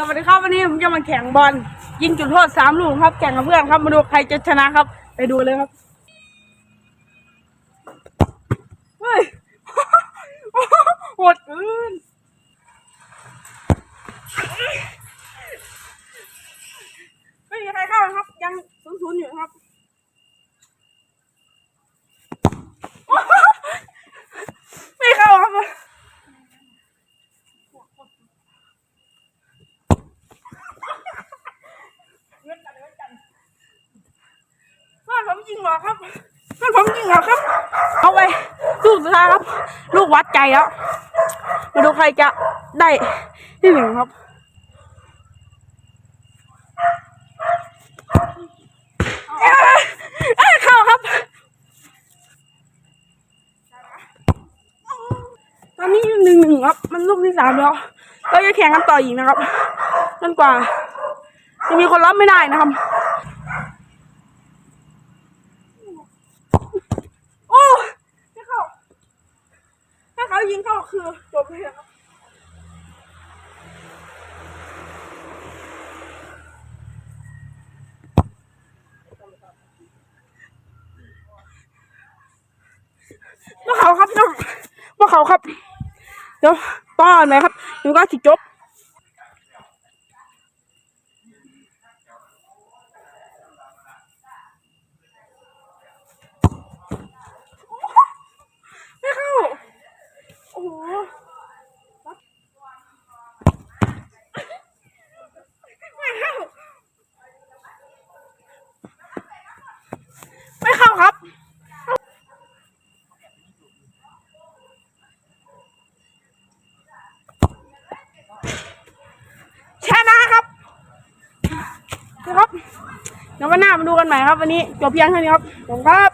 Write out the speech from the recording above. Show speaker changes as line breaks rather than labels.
สวัสดีครับวันนี้ผมจะมาแข่งบอลยิงจุดโทษสามลูกครับ แข่งกับเพื่อนครับมาดูใครจะชนะครับ ไปดูเลยครับเฮ้ย โหดเกินไม่มีใครเข้านะครับ ยังศูนย์ศูนย์อยู่ครับ ไม่เข้าครับ ยิงเหรอครับเพื่นผมยิงเหรอครับ เอาไปลูกสุดท้ายครับ ลูกวัดใจแล้วมาดูใครจะได้ที่หนึ่งครับเอ้ยเอ้ยเข้าครับ ตอนนี้หนึ่งหนึ่งครับ มันลูกที่สามแล้วเราจะแข่งกันต่ออีกนะครับจนกว่าจะมีคนรับไม่ได้นะครับ โอ้ถ้าเขาถ้าเขา ยิงเข้าคือจบเลยครับว่าเขาครับน้องว่าเขาครับ เดี๋ยวต้อหน่อยครับหนูก็สิจบ ไม่เข้า โอ้โห ไม่เข้า ไม่เข้าครับชนะครับนะครับเดี๋ยววันหน้ามาดูกันใหม่ครับ วันนี้จบเพียงเท่านี้ครับผมครับ